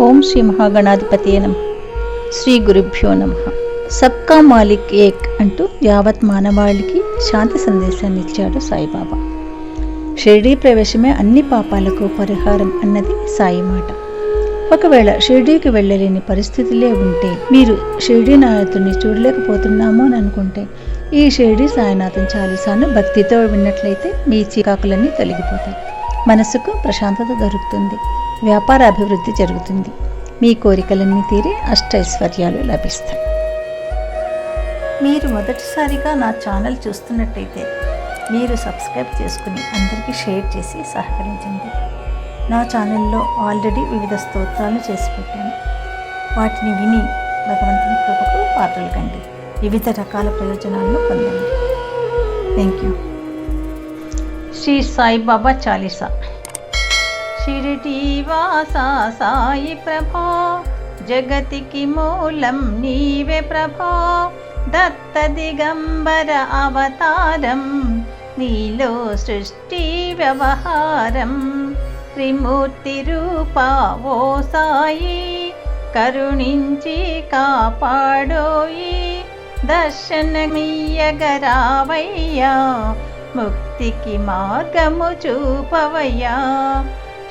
ఓం శ్రీ మహాగణాధిపతి నమ. శ్రీ గురుభ్యో నమ. సబ్కా మాలిక్ ఏక్ అంటూ యావత్ మానవాళికి శాంతి సందేశాన్ని ఇచ్చాడు సాయిబాబా. షిరిడీ ప్రవేశమే అన్ని పాపాలకు పరిహారం అన్నది సాయి మాట. ఒకవేళ షిరిడీకి వెళ్ళలేని పరిస్థితులే ఉంటే మీరు షిరిడీ షిరిడీనాథుని చూడలేకపోతున్నాము అని అనుకుంటే ఈ షిరిడీ సాయినాథం చాలీసాను భక్తితో విన్నట్లయితే మీ చికాకులన్నీ తొలగిపోతాయి. మనసుకు ప్రశాంతత దొరుకుతుంది. వ్యాపార అభివృద్ధి జరుగుతుంది. మీ కోరికలన్నీ తీరి అష్టైశ్వర్యాలు లభిస్తాయి. మీరు మొదటిసారిగా నా ఛానల్ చూస్తున్నట్టయితే మీరు సబ్స్క్రైబ్ చేసుకుని అందరికీ షేర్ చేసి సహకరించండి. నా ఛానల్లో ఆల్రెడీ వివిధ స్తోత్రాలు చేసి పెట్టాను. వాటిని విని భగవంతుని కృపకు పాత్రలు కండి. వివిధ రకాల ప్రయోజనాలను పొందండి. Thank you Shri Saibaba Chalisa. Shirdi వాసా సాయి ప్రభో జగతికి మూలం నీవే ప్రభో. దత్త దిగంబర అవతారం నీలో సృష్టి వ్యవహారం. త్రిమూర్తి రూపా ఓ సాయి కరుణించి కాపాడోయి.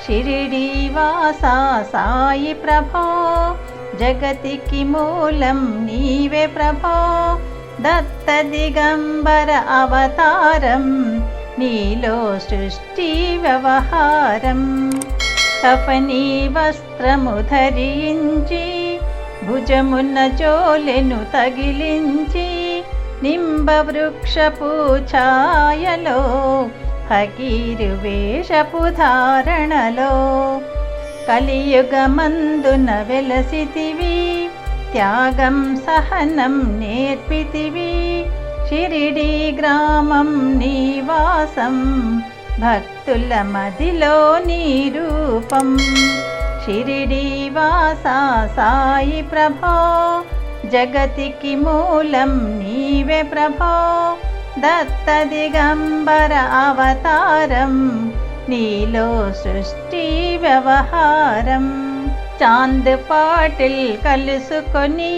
దర్శనమీయగరావయ్యా ముక్తికి మార్గము చూపవయ్యా షిరిడి వాసా సాయి ప్రభో జగతికి మూలం నీవే ప్రభో. దత్త దిగంబర అవతారం నీలో సృష్టి వ్యవహారం. కఫనీ వస్త్రము ధరించి భుజమున్న చోలెను తగిలించి నింబవృక్షపు ఛాయలో ఫకీరు వేషపు ధారణలో కలియుగమందున వెలసితివి త్యాగం సహనం నేర్పితివి షిరిడి గ్రామం నివాసం భక్తుల మదిలో నీ రూపం షిరిడి వాసా సాయి ప్రభో జగతికి మూలం నీవే ప్రభో దత్త దిగంబర అవతారం నీలో సృష్టి వ్యవహారం చాంద్ పాటిల్ కలుసుకొని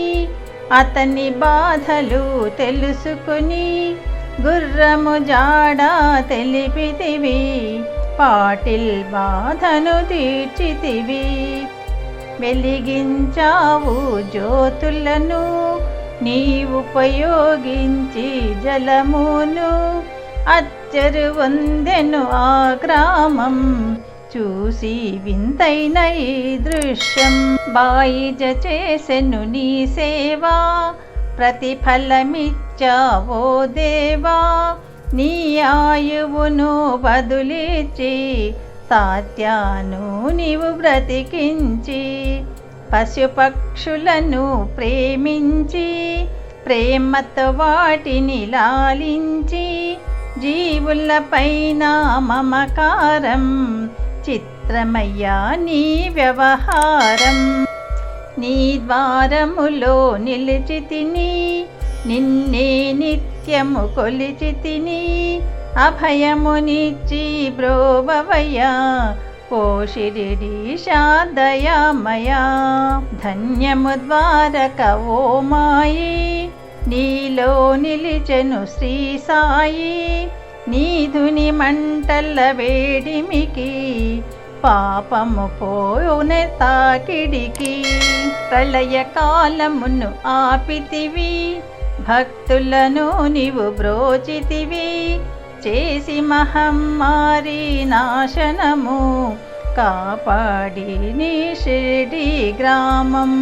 అతని బాధలు తెలుసుకుని గుర్రము జాడ తెలిపితివి పాటిల్ బాధను తీర్చితివి వెలిగించావు జ్యోతులను నీ ఉపయోగించి జలమును అచ్చరు వందెను ఆ గ్రామం చూసి వింతైన ఈ దృశ్యం. బాయిజ చేసెను నీ సేవా ప్రతిఫలమిచ్చావో దేవా నీ ఆయువును బదులిచి సాత్యాను నీవు బ్రతికించి పశుపక్షులను ప్రేమించి ప్రేమతో వాటిని లాలించి జీవులపైన మమకారం చిత్రమయ్యా నీ వ్యవహారం. నీ ద్వారములో నిలిచి తిని నిన్నే నిత్యము కొలిచి తిని అభయమునిచ్చి బ్రోవవయ్యా ఓ శిరిడీశాదయామయా ధన్యము ద్వారక ఓ మాయి. నీలో నిలిచెను శ్రీ సాయి. నీధుని మంటల వేడిమికి పాపము పోనే తాకిడికి. ప్రళయకాలమును ఆపితివి. భక్తులను నీవు బ్రోచితివి. చేసి మహమ్మారి నాశనము కాపాడి నీ షిరిడి గ్రామం.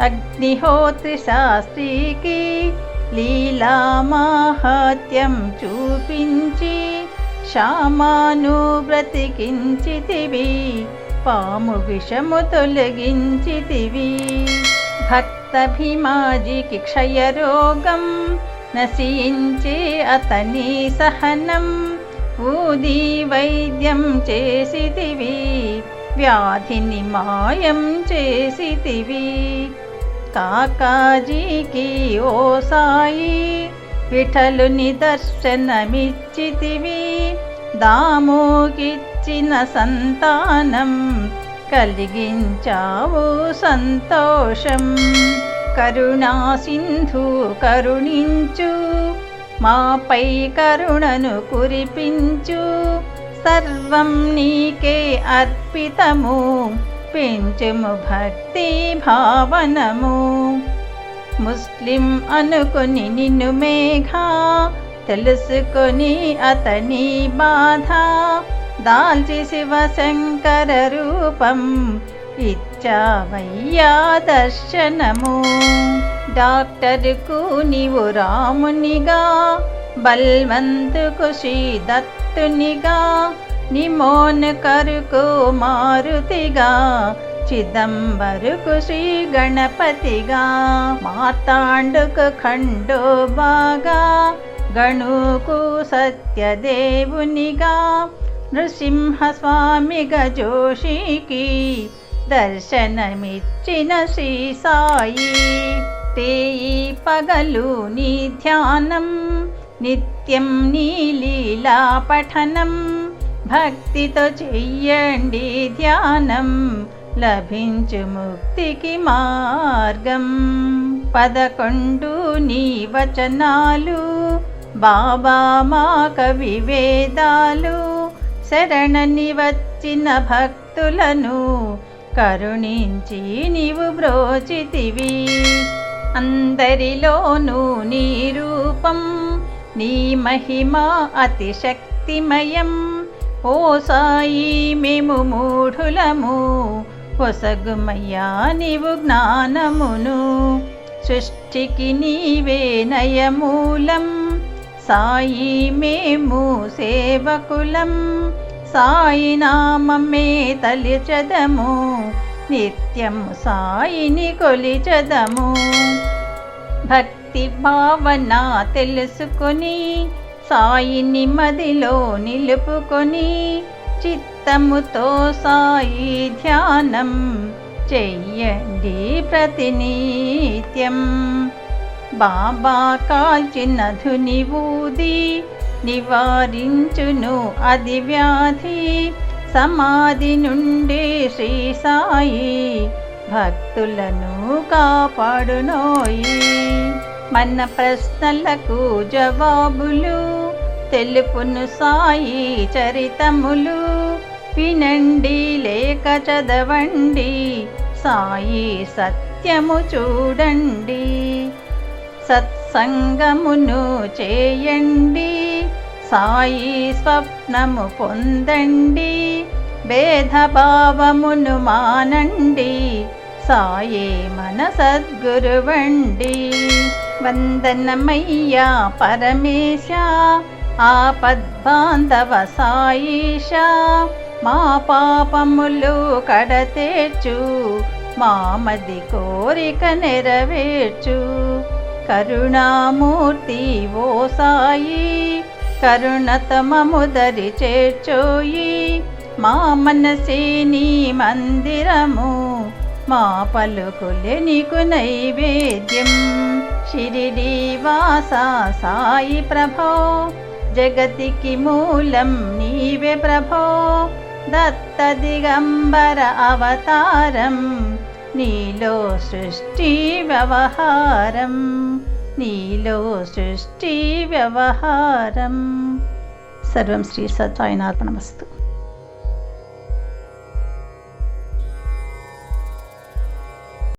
అగ్నిహోత్రి శాస్త్రికి లీలా మాహాత్యం చూపించి శ్యామాను బ్రతికించితివి పాము విషము తొలగించితివి. భక్త భీమాజీకి క్షయరోగం నశించే అతని సహనం ఊది వైద్యం చేసితివి వ్యాధిని మాయం చేసితివి. కాకాజీకి ఓ సాయి విఠలుని దర్శనమిచ్చితివి. దామోకిచ్చిన సంతానం కలిగించావు సంతోషం. కరుణా సింధు కరుణించు మాపై కరుణను కురిపించు. సర్వం నీకే అర్పితము పెంచుము భక్తి భావనము. ముస్లిం అనుకుని నిన్ను మేఘా తెలుసుకొని అతని బాధ. దాల్చి శివశంకర రూపం ఇచ్చావయ్యా దర్శనము డాక్టర్కు నీవు రామునిగా బల్వంతుకు శ్రీ దత్తునిగా నిమోన్ కరుకు మారుతిగా చిదంబరుకు శ్రీ గణపతిగా మార్తాండుకు ఖండోబాగా గణుకు సత్యదేవునిగా నృసింహస్వామిగా జోషికి దర్శనమిచ్చిన శ్రీ సాయి తేయి పగలు నీ ధ్యానం నిత్యం నీ లీలా పఠనం. భక్తితో చెయ్యండి ధ్యానం లభించు ముక్తికి మార్గం. పదకొండు నీ వచనాలు బాబా మా కవి వేదాలు. శరణని వచ్చిన భక్తులను కరుణించి నీవు బ్రోచితివి. అందరిలోనూ నీ రూపం నీ మహిమ అతిశక్తిమయం. ఓ సాయి మేము మూఢులము పొసగుమయ్యా నీవు జ్ఞానమును. సృష్టికి నీవే నయమూలం సాయి మేము సేవకులం. సాయి నామమే తలిచదము నిత్యము సాయిని కొలిచదము భక్తి భావన తెలుసుకొని సాయిని మదిలో నిలుపుకొని చిత్తముతో సాయి ధ్యానం చెయ్యండి ప్రతినిత్యం బాబా కాల్చిన ధుని ఊది నివారించును అది వ్యాధి సమాధి నుండి శ్రీ సాయి భక్తులను కాపాడునోయి. మన ప్రశ్నలకు జవాబులు తెలుపును సాయి చరితములు. వినండి లేక చదవండి సాయి సత్యము చూడండి. సత్సంగమును చేయండి. సాయి స్వప్నము పొందండి భేదభావమును మానండి సాయే మన సద్గురువండి. వందనమయ్యా పరమేశ ఆపద్బాంధవ సాయిష మా పాపములు కడతేర్చు మామది కోరిక నెరవేర్చు. కరుణామూర్తి ఓ సాయి కరుణతమముదరి చేర్చోయి మా మనసే నీ మందిరము. మా పలుకులే నీకు నైవేద్యం. శిరిడీవాస సాయి ప్రభో జగతికి మూలం నీవే ప్రభో. దత్త దిగంబర అవతారం నీలో సృష్టి వ్యవహారం. నీలో సృష్టి వ్యవహారం. సర్వం శ్రీ సత్యాయనార్పణమస్తు